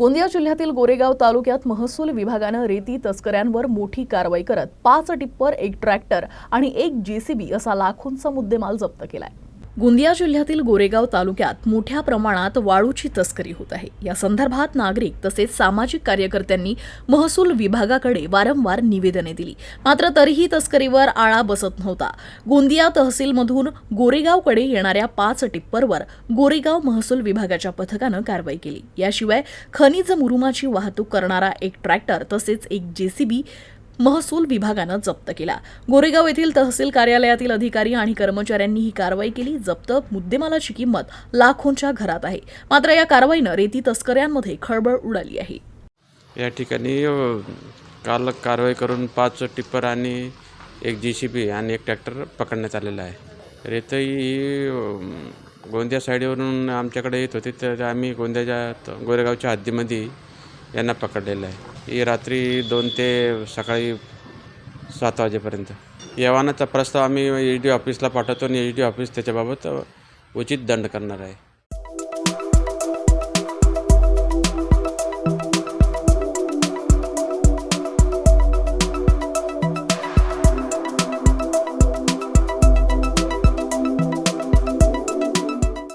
गोंदिया जिल्ह्यातील गोरेगाव तालुक्यात महसूल विभागानं रेती तस्कऱ्यांवर मोठी कारवाई करत पाच टिप्पर एक ट्रॅक्टर आणि एक जेसीबी असा लाखोंचा मुद्देमाल जप्त केलाय. गोंदिया जिल्ह्यातील गोरेगाव तालुक्यात मोठ्या प्रमाणात वाळूची तस्करी होत आहे. या संदर्भात नागरिक तसेच सामाजिक कार्यकर्त्यांनी महसूल विभागाकडे वारंवार निवेदने दिली. मात्र तरीही तस्करीवर आळा बसत नव्हता. गोंदिया तहसीलमधून गोरेगावकडे येणाऱ्या पाच टिप्परवर गोरेगाव महसूल विभागाच्या पथकानं कारवाई केली. याशिवाय खनिज मुरुमाची वाहतूक करणारा एक ट्रॅक्टर तसेच एक जेसीबी महसूल विभागानं जप्त केला. गोरेगाव येथील तहसील कार्यालयातील अधिकारी आणि कर्मचाऱ्यांनी ही कारवाई केली. जप्त मुद्देमालाची किंमत लाखोंच्या घरात आहे. मात्र या कारवाईनं रेती तस्कऱ्यांमध्ये खळबळ उडाली आहे. या ठिकाणी काल कारवाई करून पाच टिप्पर आणि एक जी सी बी आणि एक ट्रॅक्टर पकडण्यात आलेला आहे. रेतई ही गोंदिया साईडवरून आमच्याकडे येत होती तर आम्ही गोंदियाच्या गोरेगावच्या हद्दीमध्ये यांना पकडलेलं आहे. ही रात्री दोन ते सकाळी सात वाजेपर्यंत. येवानाचा प्रस्ताव आम्ही एच डी ऑफिसला पाठवतो आणि एच डी ऑफिस त्याच्याबाबत उचित दंड करणार आहे.